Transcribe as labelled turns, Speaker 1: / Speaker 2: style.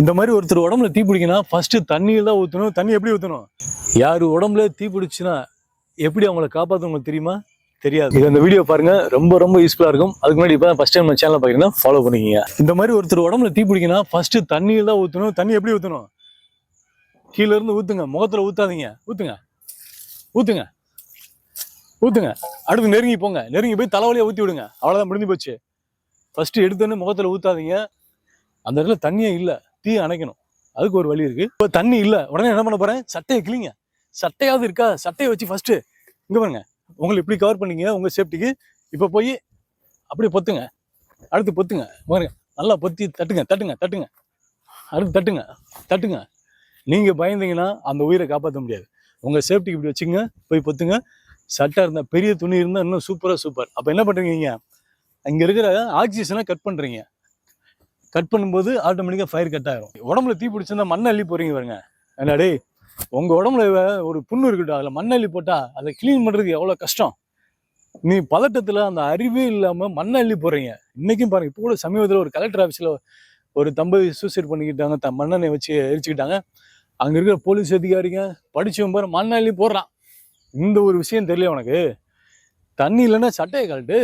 Speaker 1: இந்த மாதிரி ஒருத்தர் உடம்புல தீ பிடிக்கினா ஃபர்ஸ்ட் தண்ணியில் தான் ஊற்றணும் தண்ணி எப்படி ஊற்றணும் யார் உடம்புல தீ பிடிச்சினா எப்படி அவங்கள காப்பாற்ற தெரியுமா? தெரியாது. இது அந்த வீடியோ பாருங்க. ரொம்ப ரொம்ப யூஸ்ஃபுல்லாக இருக்கும். அதுக்கு முன்னாடி இப்போ ஃபஸ்ட் டைம் நம்ம சேனல் பார்க்குறீங்கன்னா ஃபாலோ பண்ணிக்கிங்க. இந்த மாதிரி ஒருத்தர் உடம்புல தீ பிடிக்கினா ஃபர்ஸ்ட் தண்ணியில் தான் ஊற்றணும் தண்ணி எப்படி ஊற்றணும் கீழ இருந்து ஊற்றுங்க முகத்தில் ஊற்றாதீங்க ஊற்றுங்க ஊற்றுங்க ஊற்றுங்க அடுத்து நெருங்கி போங்க. நெருங்கி போய் தலைவலியாக ஊற்றி விடுங்க அவ்வளோதான் முடிஞ்சு போச்சு. ஃபர்ஸ்ட் எடுத்தோன்னே முகத்தில் ஊற்றாதீங்க அந்த இடத்துல தண்ணியே இல்லை. தீ அணைக்கணும். அதுக்கு ஒரு வழி இருக்குது இப்போ தண்ணி இல்லை. உடனே என்ன பண்ண போகிறேன் சட்டையை கிளிங்க சட்டையாவது இருக்கா? சட்டையை வச்சு ஃபஸ்ட்டு இங்கே பாருங்க. உங்களை இப்படி கவர் பண்ணீங்க உங்கள் சேஃப்டிக்கு இப்போ போய் அப்படியே பொத்துங்க. அடுத்து பொத்துங்க. பாருங்க. நல்லா பொத்தி தட்டுங்க தட்டுங்க தட்டுங்க. அடுத்து தட்டுங்க தட்டுங்க. நீங்கள் பயந்தீங்கன்னா அந்த உயிரை காப்பாற்ற முடியாது. உங்கள் சேஃப்டிக்கு இப்படி வச்சுங்க போய் பொத்துங்க. சட்டை இருந்தால் பெரிய துணி இருந்தால் இன்னும் சூப்பராக சூப்பர் அப்போ என்ன பண்ணுறீங்க இங்கே இருக்கிற ஆக்சிஜனை கட் பண்ணுறீங்க கட் பண்ணும்போது ஆட்டோமேட்டிக்காக ஃபயர் கட் ஆகிரும் உடம்புல தீ பிடிச்சிருந்தா மண்ணை அள்ளி போறீங்க பாருங்க. என்ன டேய் உடம்புல ஒரு புண்ணு இருக்கட்டும் அதில் மண்ணை அள்ளி போட்டால் அதை க்ளீன் பண்ணுறதுக்கு எவ்வளோ கஷ்டம்? நீ பதட்டத்தில் அந்த அறிவே இல்லாமல் மண்ணை அள்ளி போறீங்க. இன்றைக்கும் பாருங்க இப்போ கூட சமீபத்தில் ஒரு கலெக்டர் ஆஃபீஸில் ஒரு தம்பதி சூசைட் பண்ணிக்கிட்டாங்க. த மண்ணெண்ணை வச்சு எரிச்சுக்கிட்டாங்க. அங்கே இருக்கிற போலீஸ் அதிகாரிங்க படிச்சவன் பாரு மண்ணள்ளி போடுறான். இந்த ஒரு விஷயம் தெரியல உனக்கு? தண்ணி இல்லைன்னா சட்டையை கழட்டு.